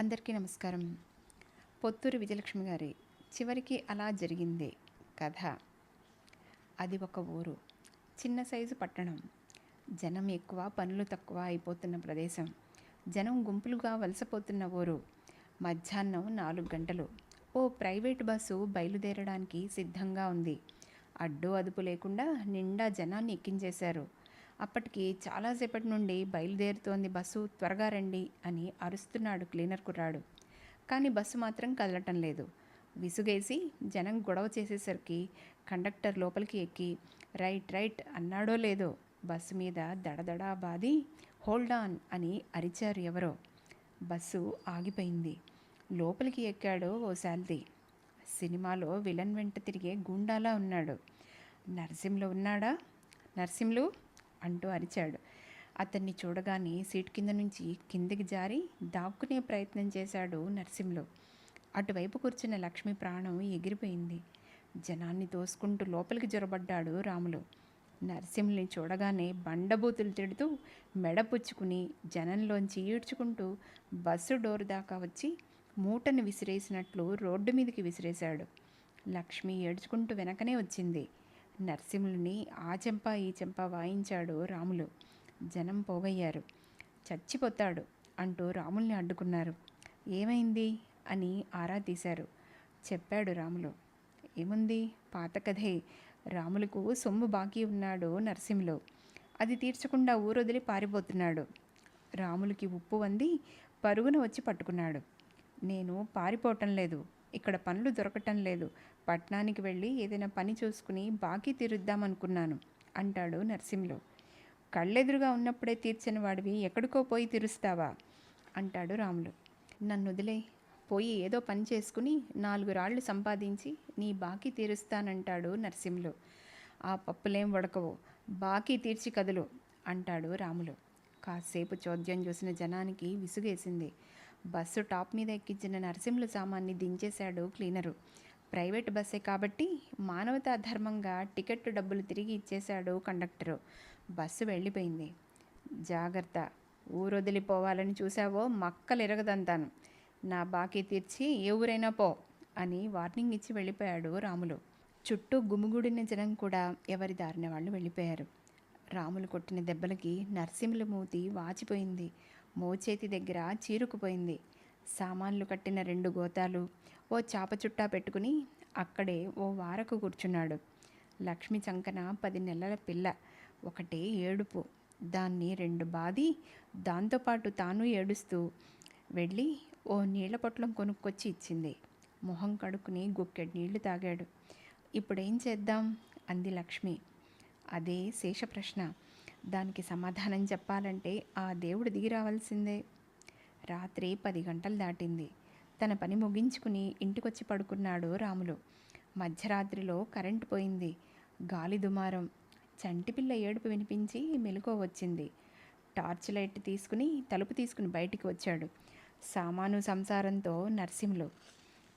అందరికీ నమస్కారం. పొత్తూరు విజయలక్ష్మి గారి చివరికి అలా జరిగింది కథ. అది ఒక ఊరు. చిన్న సైజు పట్టణం. జనం ఎక్కువ పనులు తక్కువ అయిపోతున్న ప్రదేశం. జనం గుంపులుగా వలసపోతున్న ఊరు. మధ్యాహ్నం నాలుగు గంటలు. ఓ ప్రైవేట్ బస్సు బయలుదేరడానికి సిద్ధంగా ఉంది. అడ్డు అదుపు లేకుండా నిండా జనాన్ని ఎక్కించేశారు. అప్పటికి చాలాసేపటి నుండి బయలుదేరుతోంది బస్సు త్వరగా రండి అని అరుస్తున్నాడు క్లీనర్ కుర్రాడు. కానీ బస్సు మాత్రం కదలటం లేదు. విసుగేసి జనం గొడవ చేసేసరికి కండక్టర్ లోపలికి ఎక్కి రైట్ రైట్ అన్నాడో లేదో బస్సు మీద దడదడా బాది హోల్డ్ ఆన్ అని అరిచారు ఎవరో. బస్సు ఆగిపోయింది. లోపలికి ఎక్కాడు ఓ శాల్తీ సినిమాలో విలన్ వెంట తిరిగే గూండాలా ఉన్నాడు. నరసింహలో ఉన్నాడా? నర్సింలు అంటూ అరిచాడు. అతన్ని చూడగానే సీట్ కింద నుంచి కిందికి జారి దాక్కునే ప్రయత్నం చేశాడు నరసింహలు. అటువైపు కూర్చున్న లక్ష్మి ప్రాణం ఎగిరిపోయింది. జనాన్ని తోసుకుంటూ లోపలికి జొరబడ్డాడు రాములు. నరసింహుని చూడగానే బండబూతులు తిడుతూ మెడ పుచ్చుకుని జనంలోంచి ఈడ్చుకుంటూ బస్సు డోర్ దాకా వచ్చి మూటను విసిరేసినట్లు రోడ్డు మీదకి విసిరేశాడు. లక్ష్మి ఏడ్చుకుంటూ వెనకనే వచ్చింది. నరసింహుని ఆ చెంప ఈ చెంప వాయించాడు రాములు. జనం పోగయ్యారు. చచ్చిపోతాడు అంటూ రాముల్ని అడ్డుకున్నారు. ఏమైంది? అని ఆరా తీశారు. చెప్పాడు రాములు. ఏముంది? పాత కథే రాములకు సొమ్ము బాకీ ఉన్నాడు నరసింహులు. అది తీర్చకుండా ఊరొదిలి పారిపోతున్నాడు. రాములకి ఉప్పు వంది పరుగున వచ్చి పట్టుకున్నాడు. నేను పారిపోవటం లేదు. ఇక్కడ పనులు దొరకటం లేదు. పట్నానికి వెళ్ళి ఏదైనా పని చూసుకుని బాకీ తీరుద్దామనుకున్నాను అంటాడు నరసింహులు. కళ్ళెదురుగా ఉన్నప్పుడే తీర్చని వాడివి ఎక్కడికో పోయి తీరుస్తావా? అంటాడు రాములు. నన్ను వదిలే. పోయి ఏదో పని చేసుకుని నాలుగు రాళ్ళు సంపాదించి నీ బాకీ తీరుస్తానంటాడు నరసింహులు. ఆ పప్పులేం ఉడకవు బాకీ తీర్చి కదులు అంటాడు రాములు. కాసేపు చోద్యం చూసిన జనానికి విసుగేసింది. బస్సు టాప్ మీద ఎక్కించిన నరసింహుల సామాన్ని దించేశాడు క్లీనరు. ప్రైవేట్ బస్సే కాబట్టి మానవతా ధర్మంగా టికెట్ డబ్బులు తిరిగి ఇచ్చేశాడు కండక్టరు. బస్సు వెళ్ళిపోయింది. జాగ్రత్త ఊరొదిలిపోవాలని చూసావో మక్కలు ఎరగదంతాను నా బాకీ తీర్చి ఏ ఊరైనా పో అని వార్నింగ్ ఇచ్చి వెళ్ళిపోయాడు రాములు. చుట్టూ గుమిగూడిన జనం కూడా ఎవరి దారిన వాళ్ళు వెళ్ళిపోయారు. రాములు కొట్టిన దెబ్బలకి నరసింహుల మూతి వాచిపోయింది. మోచేతి దగ్గర చీరుకుపోయింది. సామాన్లు కట్టిన రెండు గోతాలు ఓ చాప చుట్టా పెట్టుకుని అక్కడే ఓ వారకు కూర్చున్నాడు. లక్ష్మి చంకన పది నెలల పిల్ల ఒకటే ఏడుపు. దాన్ని రెండు బాది దాంతోపాటు తాను ఏడుస్తూ వెళ్ళి ఓ నీళ్ళ పొట్లం కొనుక్కొచ్చి ఇచ్చింది. మొహం కడుక్కుని గుక్కెడు నీళ్ళు తాగాడు. ఇప్పుడేం చేద్దాం? అంది లక్ష్మి. అదే శేష ప్రశ్న దానికి సమాధానం చెప్పాలంటే ఆ దేవుడు దిగి రావాల్సిందే. రాత్రి పది గంటలు దాటింది. తన పని ముగించుకుని ఇంటికొచ్చి పడుకున్నాడు రాములు. మధ్యరాత్రిలో కరెంటు పోయింది. గాలి దుమారం. చంటిపిల్ల ఏడుపు వినిపించి మెలకువ వచ్చింది. టార్చ్ లైట్ తీసుకుని తలుపు తీసుకుని బయటికి వచ్చాడు. సామాను సంసారంతో నర్సింహులు.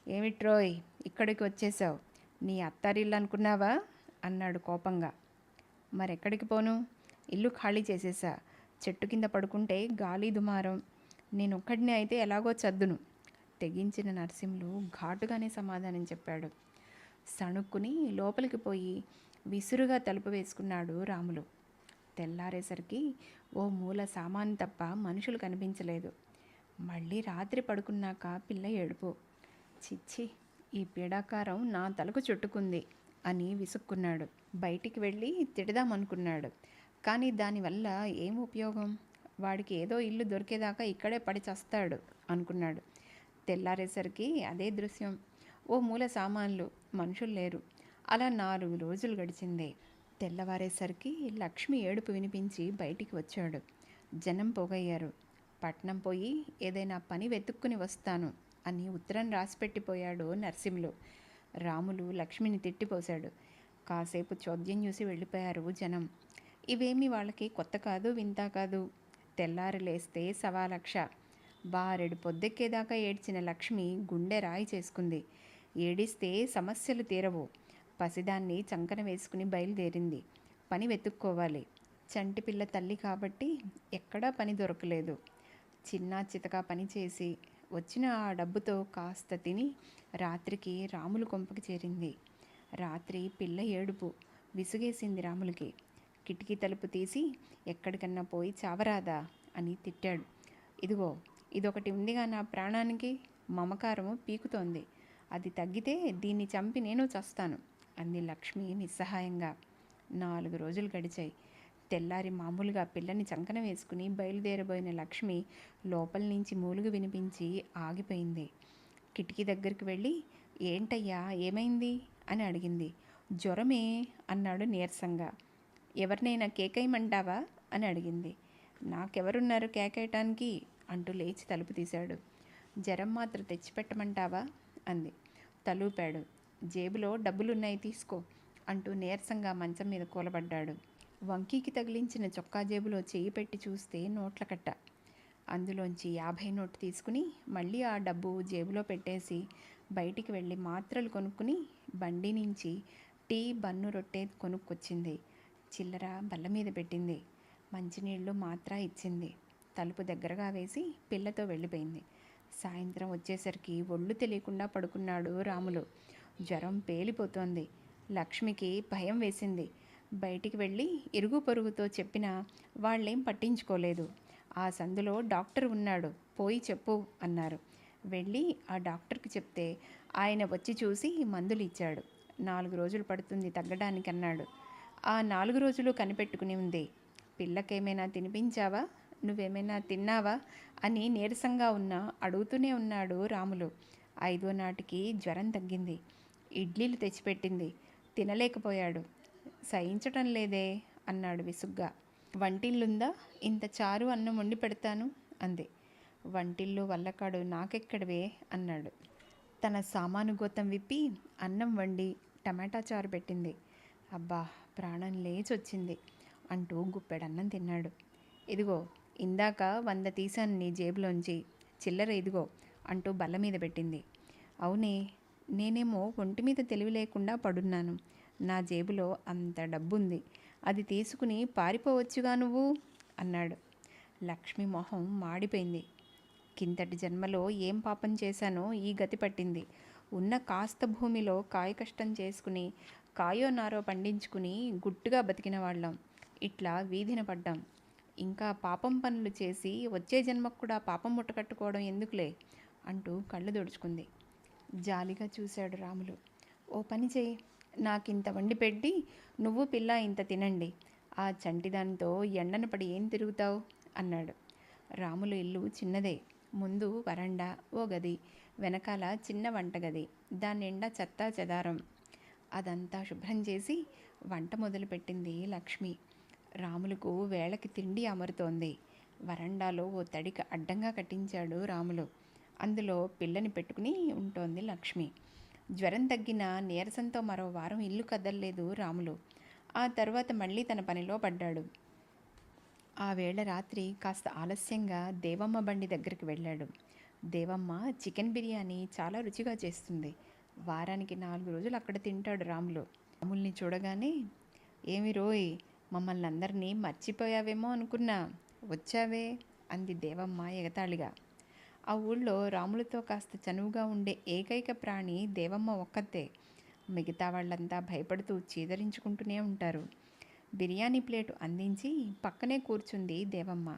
ఏమిట్రోయ్ ఇక్కడికి వచ్చేసావు నీ అత్తారిల్లు అనుకున్నావా? అన్నాడు కోపంగా. మరెక్కడికి పోను? ఇల్లు ఖాళీ చేసేసా. చెట్టు కింద పడుకుంటే గాలి దుమారం. నేను ఒక్కడిని అయితే ఎలాగో చద్దును. తెగించిన నరసింహులు ఘాటుగానే సమాధానం చెప్పాడు. సణుక్కుని లోపలికి పోయి విసురుగా తలుపు వేసుకున్నాడు రాములు. తెల్లారేసరికి ఓ మూల సామాను తప్ప మనుషులు కనిపించలేదు. మళ్ళీ రాత్రి పడుకున్నాక పిల్ల ఏడుపు. చిచ్చి ఈ పీడాకారం నా తలకు చుట్టుకుంది అని విసుక్కున్నాడు. బయటికి వెళ్ళి తిడదామనుకున్నాడు. కానీ దానివల్ల ఏం ఉపయోగం? వాడికి ఏదో ఇల్లు దొరికేదాకా ఇక్కడే పడి చస్తాడు అనుకున్నాడు. తెల్లారేసరికి అదే దృశ్యం. ఓ మూల సామాన్లు మనుషులు లేరు. అలా నాలుగు రోజులు గడిచింది. తెల్లవారేసరికి లక్ష్మి ఏడుపు వినిపించి బయటికి వచ్చాడు. జనం పోగయ్యారు. పట్నం పోయి ఏదైనా పని వెతుక్కుని వస్తాను అని ఉత్తరం రాసిపెట్టిపోయాడు నరసింహులు. రాములు లక్ష్మిని తిట్టిపోశాడు. కాసేపు చోద్యం చూసి వెళ్ళిపోయారు జనం. ఇవేమి వాళ్ళకి కొత్త కాదు వింత కాదు. తెల్లారి లేస్తే సవా లక్ష బారెడు పొద్దెక్కేదాకా ఏడ్చిన లక్ష్మి గుండె రాయి చేసుకుంది. ఏడిస్తే సమస్యలు తీరవు. పసిదాన్ని చంకన వేసుకుని బయలుదేరింది. పని వెతుక్కోవాలి. చంటి పిల్ల తల్లి కాబట్టి ఎక్కడా పని దొరకలేదు. చిన్న చితకా పని చేసి వచ్చిన ఆ డబ్బుతో కాస్త తిని రాత్రికి రాములు కొంపకి చేరింది. రాత్రి పిల్ల ఏడుపు విసుగేసింది రాములకి. కిటికీ తలుపు తీసి ఎక్కడికన్నా పోయి చావరాదా అని తిట్టాడు. ఇదిగో ఇదొకటి ఉందిగా నా ప్రాణానికి మమకారము పీకుతోంది. అది తగ్గితే దీన్ని చంపి నేను చస్తాను అంది లక్ష్మి నిస్సహాయంగా. నాలుగు రోజులు గడిచాయి. తెల్లారి మామూలుగా పిల్లని చంకన వేసుకుని బయలుదేరబోయిన లక్ష్మి లోపల నుంచి మూలుగు వినిపించి ఆగిపోయింది. కిటికీ దగ్గరికి వెళ్ళి ఏంటయ్యా ఏమైంది? అని అడిగింది. జ్వరమే అన్నాడు నీరసంగా. ఎవరినైనా కేకేయమంటావా అని అడిగింది. నాకెవరున్నారు కేకేయటానికి అంటూ లేచి తలుపు తీశాడు. జ్వరం మాత్రం తెచ్చిపెట్టమంటావా? అంది. తలూపాడు. జేబులో డబ్బులున్నాయి తీసుకో అంటూ నీరసంగా మంచం మీద కూలబడ్డాడు. వంకీకి తగిలించిన చొక్కా జేబులో చేయి పెట్టి చూస్తే నోట్ల కట్ట. అందులోంచి యాభై నోటు తీసుకుని మళ్ళీ ఆ డబ్బు జేబులో పెట్టేసి బయటికి వెళ్ళి మాత్రలు కొనుక్కుని బండి నుంచి టీ బన్ను రొట్టె కొనుక్కొచ్చింది. చిల్లర బల్ల మీద పెట్టింది. మంచినీళ్ళు మాత్ర ఇచ్చింది. తలుపు దగ్గరగా వేసి పిల్లతో వెళ్ళిపోయింది. సాయంత్రం వచ్చేసరికి ఒళ్ళు తెలియకుండా పడుకున్నాడు రాములు. జ్వరం పేలిపోతోంది. లక్ష్మికి భయం వేసింది. బయటికి వెళ్ళి ఇరుగు పొరుగుతో చెప్పినా వాళ్ళేం పట్టించుకోలేదు. ఆ సందులో డాక్టర్ ఉన్నాడు. పోయి చెప్పు అన్నారు. వెళ్ళి ఆ డాక్టర్కి చెప్తే ఆయన వచ్చి చూసి మందులు ఇచ్చాడు. నాలుగు రోజులు పడుతుంది తగ్గడానికి అన్నాడు ఆ నాలుగు రోజులు కనిపెట్టుకుని ఉంది. పిల్లకేమైనా తినిపించావా? నువ్వేమైనా తిన్నావా? అని నీరసంగా ఉన్నా అడుగుతూనే ఉన్నాడు రాములు. ఐదో నాటికి జ్వరం తగ్గింది. ఇడ్లీలు తెచ్చిపెట్టింది. తినలేకపోయాడు. సహించటం లేదే అన్నాడు విసుగ్గా. వంటిల్లుందా? ఇంత చారు అన్నం వండి పెడతాను అంది. వంటిల్లు వల్లకాడు నాకెక్కడవే అన్నాడు. తన సామాను గోతం విప్పి అన్నం వండి టమాటా చారు పెట్టింది. అబ్బా ప్రాణం లేచొచ్చింది అంటూ గుప్పెడన్నం తిన్నాడు. ఇదిగో ఇందాక వంద తీశాను నీ జేబులోంచి చిల్లర ఇదిగో అంటూ బల్ల మీద పెట్టింది. అవునే నేనేమో ఒంటి మీద తెలివి లేకుండా పడున్నాను. నా జేబులో అంత డబ్బుంది అది తీసుకుని పారిపోవచ్చుగా నువ్వు? అన్నాడు. లక్ష్మి మొహం మాడిపోయింది. కిందటి జన్మలో ఏం పాపం చేశానో ఈ గతి పట్టింది. ఉన్న కాస్త భూమిలో కాయ కష్టం చేసుకుని కాయో నారో పండించుకుని గుట్టుగా బతికిన వాళ్ళం. ఇట్లా వీధిన పడ్డాం. ఇంకా పాపం పనులు చేసి వచ్చే జన్మకు కూడా పాపం ముట్టకట్టుకోవడం ఎందుకులే? అంటూ కళ్ళు తుడుచుకుంది. జాలిగా చూశాడు రాములు. ఓ పని చేయి. నాకింత వండి పెట్టి నువ్వు పిల్ల ఇంత తినండి. ఆ చంటిదానితో ఎండన పడి ఏం తిరుగుతావు? అన్నాడు. రాములు ఇల్లు చిన్నదే. ముందు వరండా ఓ గది. వెనకాల చిన్న వంటగది. దాని నిండా చెత్తా చెదారం. అదంతా శుభ్రం చేసి వంట మొదలుపెట్టింది లక్ష్మి. రాములకు వేళకి తిండి అమరుతోంది. వరండాలో ఓ తడిక అడ్డంగా కట్టించాడు రాములు. అందులో పిల్లని పెట్టుకుని ఉంటోంది లక్ష్మి. జ్వరం తగ్గిన నీరసంతో మరో వారం ఇల్లు కదలలేదు రాములు. ఆ తర్వాత మళ్ళీ తన పనిలో పడ్డాడు. ఆ వేళ రాత్రి కాస్త ఆలస్యంగా దేవమ్మ బండి దగ్గరికి వెళ్ళాడు. దేవమ్మ చికెన్ బిర్యానీ చాలా రుచిగా చేస్తుంది. వారానికి నాలుగు రోజులు అక్కడ తింటాడు రాములు. రాముల్ని చూడగానే ఏమి రోయ్ మమ్మల్ని అందరినీ మర్చిపోయావేమో అనుకున్నా. వచ్చావే అంది దేవమ్మ ఎగతాళిగా. ఆ ఊళ్ళో రాములతో కాస్త చనువుగా ఉండే ఏకైక ప్రాణి దేవమ్మ ఒక్కతే. మిగతా వాళ్ళంతా భయపడుతూ చీదరించుకుంటూనే ఉంటారు. బిర్యానీ ప్లేటు అందించి పక్కనే కూర్చుంది దేవమ్మ.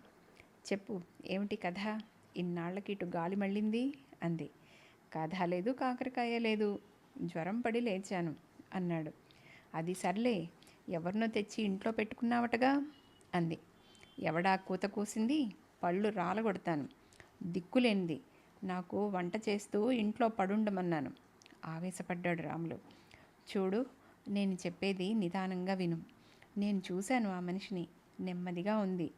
చెప్పు ఏమిటి కథ? ఇన్నాళ్ళకి ఇటు గాలి మళ్ళింది? అంది. కథ లేదు కాకరకాయ లేదు జ్వరం పడి లేచాను అన్నాడు. అది సర్లే ఎవరినో తెచ్చి ఇంట్లో పెట్టుకున్నావటగా? అంది. ఎవడా కూత కూసింది? పళ్ళు రాలగొడతాను. దిక్కులేనిది. నాకు వంట చేస్తూ ఇంట్లో పడుండమన్నాను. ఆవేశపడ్డాడు రాములు. చూడు నేను చెప్పేది నిదానంగా విను. నేను చూశాను ఆ మనిషిని. నెమ్మదిగా ఉంది.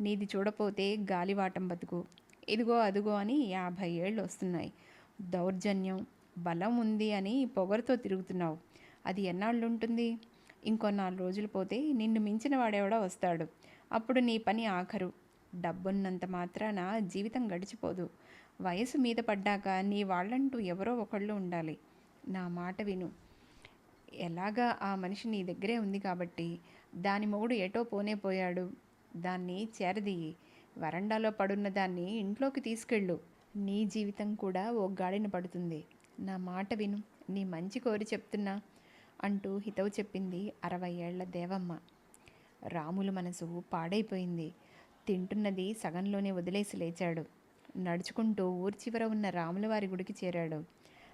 నీది చూడపోతే గాలివాటం బతుకు. ఇదిగో అదిగో అని యాభై ఏళ్ళు వస్తున్నాయి. దౌర్జన్యం బలం ఉంది అని పొగరుతో తిరుగుతున్నావు. అది ఎన్నాళ్ళు ఉంటుంది ఇంకో నాలుగు రోజులు పోతే నిన్ను మించిన వాడెవడో వస్తాడు. అప్పుడు నీ పని ఆఖరు. డబ్బున్నంత మాత్రాన జీవితం గడిచిపోదు. వయసు మీద పడ్డాక నీ వాళ్ళంటూ ఎవరో ఒకళ్ళు ఉండాలి. నా మాట విను. ఎలాగా ఆ మనిషి నీ దగ్గరే ఉంది కాబట్టి దాని మొగుడు ఎటో పోనే పోయాడు. దాన్ని చేరదీయి. వరండాలో పడున్న దాన్ని ఇంట్లోకి తీసుకెళ్ళు. నీ జీవితం కూడా ఓ గాడిన పడుతుంది. నా మాట విను నీ మంచి కోరి చెప్తున్నా అంటూ హితవు చెప్పింది అరవై ఏళ్ళ దేవమ్మ. రాములు మనసు పాడైపోయింది. తింటున్నది సగంలోనే వదిలేసి లేచాడు. నడుచుకుంటూ ఊరి చివర ఉన్న రాములవారి గుడికి చేరాడు.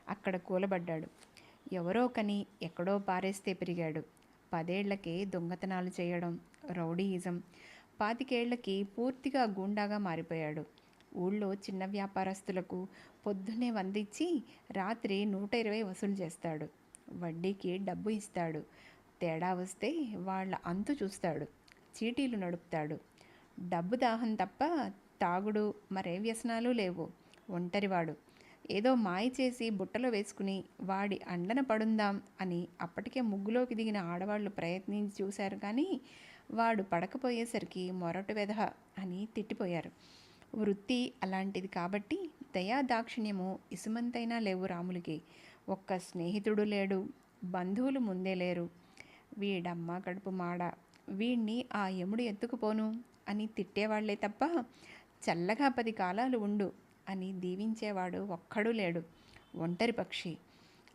అక్కడ కూలబడ్డాడు. ఎవరో కని ఎక్కడో పారేస్తే పెరిగాడు. పదేళ్ళకే దొంగతనాలు చేయడం రౌడీయిజం పాతికేళ్ళకి పూర్తిగా గూండాగా మారిపోయాడు. ఊళ్ళో చిన్న వ్యాపారస్తులకు పొద్దున్నే వందిచ్చి రాత్రి నూట ఇరవై వసూలు చేస్తాడు. వడ్డీకి డబ్బు ఇస్తాడు. తేడా వస్తే వాళ్ళ అంతు చూస్తాడు. చీటీలు నడుపుతాడు. డబ్బు దాహం తప్ప తాగుడు మరే వ్యసనాలు లేవు. ఒంటరివాడు. ఏదో మాయ చేసి బుట్టలో వేసుకుని వాడి అండన పడుందాం అని అప్పటికే ముగ్గులోకి దిగిన ఆడవాళ్ళు ప్రయత్నించి చూశారు కానీ వాడు పడకపోయేసరికి మొరటు వెధ అని తిట్టిపోయారు. వృత్తి అలాంటిది కాబట్టి దయా దాక్షిణ్యము ఇసుమంతైనా లేవు రాములకి. ఒక్క స్నేహితుడు లేడు బంధువులు ముందే లేరు. వీడమ్మ కడుపు మాడ వీణ్ణి ఆ యముడు ఎత్తుకుపోను అని తిట్టేవాళ్ళే తప్ప చల్లగా పది కాలాలు ఉండు అని దీవించేవాడు ఒక్కడూ లేడు ఒంటరి పక్షి.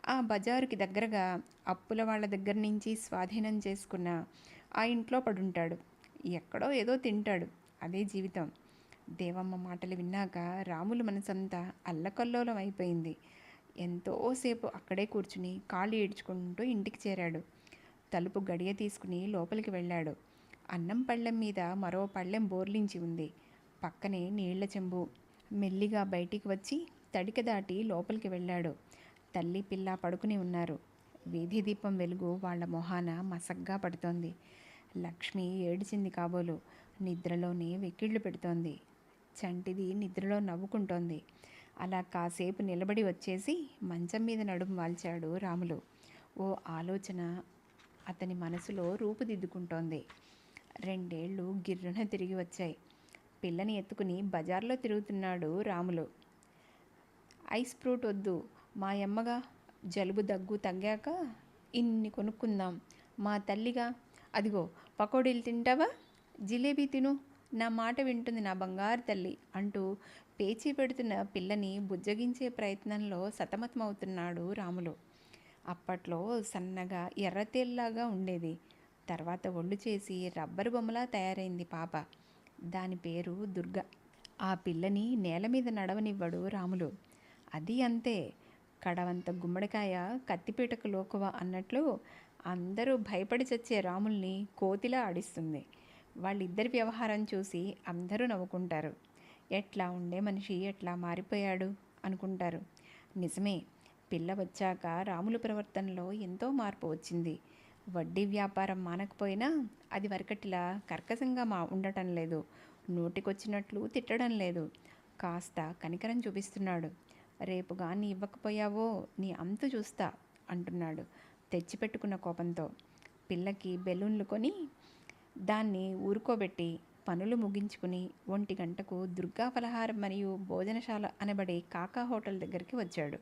ఆ బజారుకి దగ్గరగా అప్పుల వాళ్ళ దగ్గర నుంచి స్వాధీనం చేసుకున్న ఆ ఇంట్లో పడుంటాడు. ఎక్కడో ఏదో తింటాడు అదే జీవితం. దేవమ్మ మాటలు విన్నాక రాములు మనసంతా అల్లకల్లోలం అయిపోయింది. ఎంతోసేపు అక్కడే కూర్చుని కాళ్ళు ఈడ్చుకుంటూ ఇంటికి చేరాడు. తలుపు గడియ తీసుకుని లోపలికి వెళ్ళాడు. అన్నం పళ్ళెం మీద మరో పళ్ళెం బోర్లించి ఉంది. పక్కనే నీళ్ళ చెంబు. మెల్లిగా బయటికి వచ్చి తడిక దాటి లోపలికి వెళ్ళాడు. తల్లి పిల్ల పడుకుని ఉన్నారు. వీధి దీపం వెలుగు వాళ్ళ మొహాన మసగ్గా పడుతోంది. లక్ష్మి ఏడిచింది కాబోలు. నిద్రలోనే వెక్కిళ్ళు పెడుతోంది. చంటిది నిద్రలో నవ్వుకుంటోంది. అలా కాసేపు నిలబడి వచ్చేసి మంచం మీద నడుము వాల్చాడు రాములు. ఓ ఆలోచన అతని మనసులో రూపుదిద్దుకుంటోంది. రెండేళ్ళు గిర్రున తిరిగి వచ్చాయి. పిల్లని ఎత్తుకుని బజార్లో తిరుగుతున్నాడు రాములు. ఐస్ ఫ్రూట్ వద్దు. మా అమ్మగా జలుబు దగ్గు తగ్గాక ఇన్ని కొనుక్కుందాం. మా తల్లిగా అదిగో పకోడీలు తింటావా? జిలేబీ తిను. నా మాట వింటుంది నా బంగారు తల్లి అంటూ పేచీ పెడుతున్న పిల్లని బుజ్జగించే ప్రయత్నంలో సతమతమవుతున్నాడు రాములు. అప్పట్లో సన్నగా ఎర్రతేల్లాగా ఉండేది. తర్వాత ఒళ్ళు చేసి రబ్బరు బొమ్మలా తయారైంది పాప. దాని పేరు దుర్గ. ఆ పిల్లని నేల మీద నడవనివ్వడు రాములు. అది అంతే. కడవంత గుమ్మడికాయ కత్తిపీటకు లోకువ అన్నట్లు అందరూ భయపడి చచ్చే రాముల్ని కోతిలా ఆడిస్తుంది. వాళ్ళిద్దరి వ్యవహారం చూసి అందరూ నవ్వుకుంటారు. ఎట్లా ఉండే మనిషి ఎట్లా మారిపోయాడు అనుకుంటారు. నిజమే పిల్ల వచ్చాక రాముల ప్రవర్తనలో ఎంతో మార్పు వచ్చింది. వడ్డీ వ్యాపారం మానకపోయినా అది వరకటిలా కర్కశంగా మా ఉండటం లేదు. నోటికొచ్చినట్లు తిట్టడం లేదు. కాస్త కనికరం చూపిస్తున్నాడు. రేపు కానీ ఇవ్వకపోయావో నీ అంతు చూస్తా అంటున్నాడు తెచ్చిపెట్టుకున్న కోపంతో. పిల్లకి బెలూన్లు కొని దాన్ని ఊరుకోబెట్టి పనులు ముగించుకుని ఒంటి గంటకు దుర్గా పలహారం మరియు భోజనశాల అనబడే కాకా హోటల్ దగ్గరికి వచ్చాడు.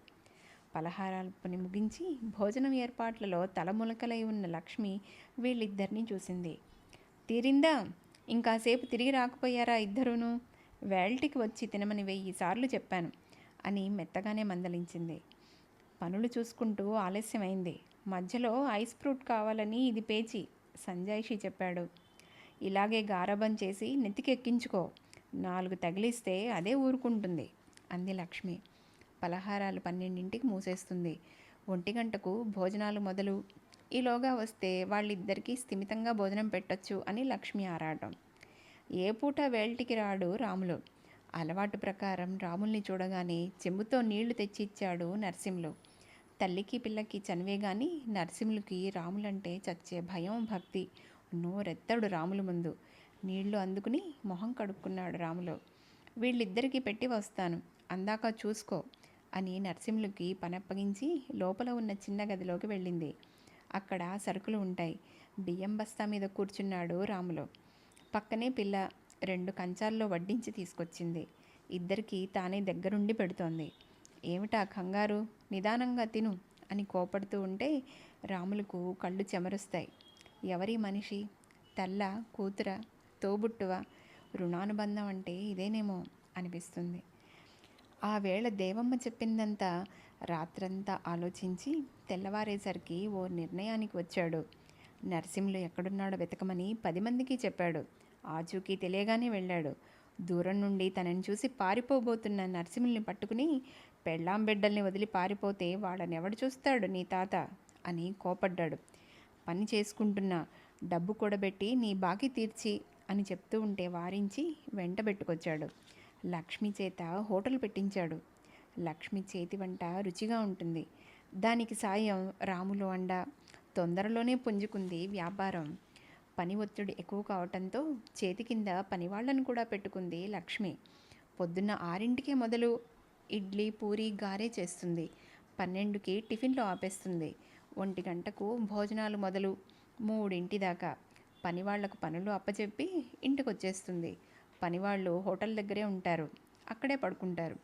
పలహారాలు పని ముగించి భోజనం ఏర్పాట్లలో తలములకలై ఉన్న లక్ష్మి వీళ్ళిద్దరినీ చూసింది. తీరిందా? ఇంకాసేపు తిరిగి రాకపోయారా ఇద్దరును? వేల్టికి వచ్చి తినమని వెయ్యి సార్లు చెప్పాను అని మెత్తగానే మందలించింది. పనులు చూసుకుంటూ ఆలస్యమైంది. మధ్యలో ఐస్ ఫ్రూట్ కావాలని ఇది పేచి సంజాయిషి చెప్పాడు ఇలాగే గారబం చేసి నెత్తికెక్కించుకో నాలుగు తగిలిస్తే అదే ఊరుకుంటుంది అంది లక్ష్మి. పలహారాలు పన్నెండింటికి మూసేస్తుంది. ఒంటి గంటకు భోజనాలు మొదలు. ఈలోగా వస్తే వాళ్ళిద్దరికీ స్థిమితంగా భోజనం పెట్టొచ్చు అని లక్ష్మి ఆరాటం. ఏ పూట వేల్టికి రాడు రాములు. అలవాటు ప్రకారం రాముల్ని చూడగానే చెంబుతో నీళ్ళు తెచ్చిచ్చాడు నరసింహులు. తల్లికి పిల్లకి చనివే గాని నరసింహులకి రాములంటే చచ్చే భయం భక్తి. నోరెత్తాడు రాముల ముందు. నీళ్ళు అందుకుని మొహం కడుక్కున్నాడు రాములు. వీళ్ళిద్దరికీ పెట్టి వస్తాను. అందాక చూసుకో అని నరసింహులకి పనప్పగించి లోపల ఉన్న చిన్న గదిలోకి వెళ్ళింది. అక్కడ సరుకులు ఉంటాయి. బియ్యం బస్తా మీద కూర్చున్నాడు రాములు. పక్కనే పిల్ల రెండు కంచాల్లో వడ్డించి తీసుకొచ్చింది. ఇద్దరికి తానే దగ్గరుండి పెడుతోంది. ఏమిటా కంగారు? నిదానంగా తిను అని కోపడుతూ ఉంటే రాములకు కళ్ళు చెమరుస్తాయి. ఎవరి మనిషి తల్ల కూతుర తోబుట్టువ రుణానుబంధం అంటే ఇదేనేమో అనిపిస్తుంది. ఆ వేళ దేవమ్మ చెప్పిందంతా రాత్రంతా ఆలోచించి తెల్లవారేసరికి ఓ నిర్ణయానికి వచ్చాడు. నరసింహులు ఎక్కడున్నాడో వెతకమని పది మందికి చెప్పాడు. ఆచూకీ తెలియగానే వెళ్ళాడు. దూరం నుండి తనని చూసి పారిపోబోతున్న నరసింహుల్ని పట్టుకుని పెళ్ళాం బిడ్డల్ని వదిలి పారిపోతే వాళ్ళని ఎవడు చూస్తాడు నీ తాత? అని కోపడ్డాడు. పని చేసుకుంటున్నా డబ్బు కూడబెట్టి నీ బాకీ తీర్చి అని చెప్తూ ఉంటే వారించి వెంట పెట్టుకొచ్చాడు. లక్ష్మి చేత హోటల్ పెట్టించాడు. లక్ష్మి చేతి వంట రుచిగా ఉంటుంది. దానికి సాయం రాములు అండ. తొందరలోనే పుంజుకుంది వ్యాపారం. పని ఒత్తిడి ఎక్కువ కావటంతో చేతి కింద పనివాళ్ళను కూడా పెట్టుకుంది లక్ష్మి. పొద్దున్న ఆరింటికే మొదలు ఇడ్లీ పూరి గారే చేస్తుంది. పన్నెండుకి టిఫిన్లు ఆపేస్తుంది. ఒంటి గంటకు భోజనాలు మొదలు మూడింటి దాకా. పనివాళ్ళకు పనులు అప్పచెప్పి ఇంటికి వచ్చేస్తుంది పనివాళ్ళు హోటల్ దగ్గరే ఉంటారు. అక్కడే పడుకుంటారు.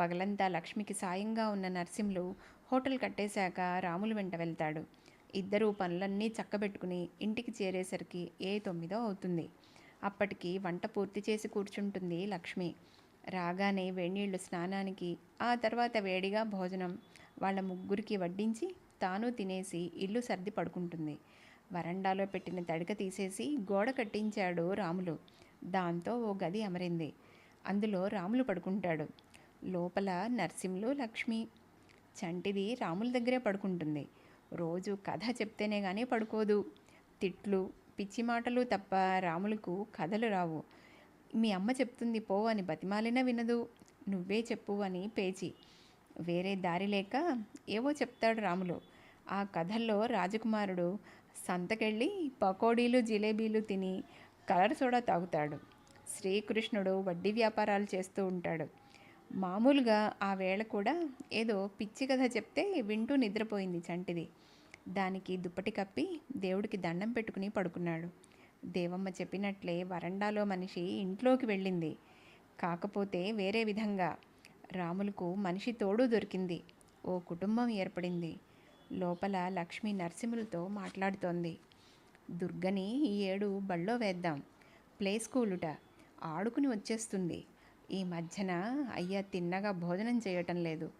పగలంతా లక్ష్మికి సాయంగా ఉన్న నర్సింహులు హోటల్ కట్టేశాక రాములు వెంట వెళ్తాడు. ఇద్దరూ పనులన్నీ చక్కబెట్టుకుని ఇంటికి చేరేసరికి ఏ తొమ్మిదో అవుతుంది. అప్పటికి వంట పూర్తి చేసి కూర్చుంటుంది లక్ష్మి. రాగానే వేడినీళ్ళు స్నానానికి ఆ తర్వాత వేడిగా భోజనం వాళ్ళ ముగ్గురికి వడ్డించి తాను తినేసి ఇల్లు సర్ది పడుకుంటుంది. వరండాలో పెట్టిన తడిక తీసేసి గోడ కట్టించాడు రాములు. దాంతో ఓ గది అమరింది. అందులో రాములు పడుకుంటాడు. లోపల నరసింహులు లక్ష్మి. చంటిది రాముల దగ్గరే పడుకుంటుంది. రోజు కథ చెప్తేనే కానీ పడుకోదు. తిట్లు పిచ్చి మాటలు తప్ప రాములకు కథలు రావు. మీ అమ్మ చెప్తుంది పో అని బతిమాలినా వినదు. నువ్వే చెప్పు అని పేచి. వేరే దారి లేక ఏవో చెప్తాడు రాములు. ఆ కథల్లో రాజకుమారుడు సంతకెళ్ళి పకోడీలు జిలేబీలు తిని కలర్ సోడా తాగుతాడు. శ్రీకృష్ణుడు వడ్డీ వ్యాపారాలు చేస్తూ ఉంటాడు. మామూలుగా ఆ వేళ కూడా ఏదో పిచ్చి కథ చెప్తే వింటూ నిద్రపోయింది చంటిది. దానికి దుప్పటి కప్పి దేవుడికి దండం పెట్టుకుని పడుకున్నాడు. దేవమ్మ చెప్పినట్లే వరండాలో మనిషి ఇంట్లోకి వెళ్ళింది. కాకపోతే వేరే విధంగా రాములకు మనిషి తోడు దొరికింది. ఓ కుటుంబం ఏర్పడింది. లోపల లక్ష్మి నరసింహులతో మాట్లాడుతోంది. దుర్గని ఈ ఏడు బళ్ళో వేద్దాం. ప్లే స్కూలుట ఆడుకుని వచ్చేస్తుంది. ఈ మధ్యన అయ్యా తిన్నగా భోజనం చేయటం లేదు.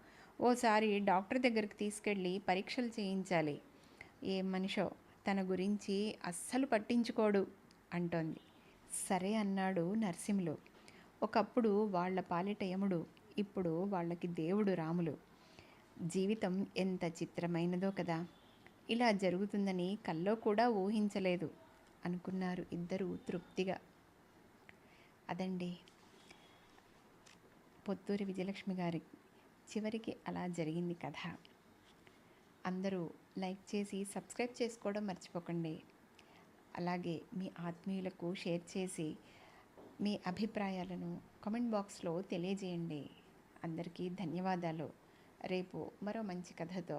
ఓసారి డాక్టర్ దగ్గరికి తీసుకెళ్ళి పరీక్షలు చేయించాలి. ఏ మనిషో? తన గురించి అస్సలు పట్టించుకోడు అంటోంది. సరే అన్నాడు నరసింహులు. ఒకప్పుడు వాళ్ళ పాలిట యముడు ఇప్పుడు వాళ్ళకి దేవుడు రాములు. జీవితం ఎంత చిత్రమైనదో కదా. ఇలా జరుగుతుందని కల్లో కూడా ఊహించలేదు అనుకున్నారు ఇద్దరు తృప్తిగా. అదండి. పొత్తూరి విజయలక్ష్మి గారి చివరికి అలా జరిగింది కథ. అందరూ లైక్ చేసి సబ్స్క్రైబ్ చేసుకోవడం మర్చిపోకండి. అలాగే మీ ఆత్మీయులకు షేర్ చేసి మీ అభిప్రాయాలను కామెంట్ బాక్స్లో తెలియజేయండి. అందరికీ ధన్యవాదాలు. రేపు మరో మంచి కథతో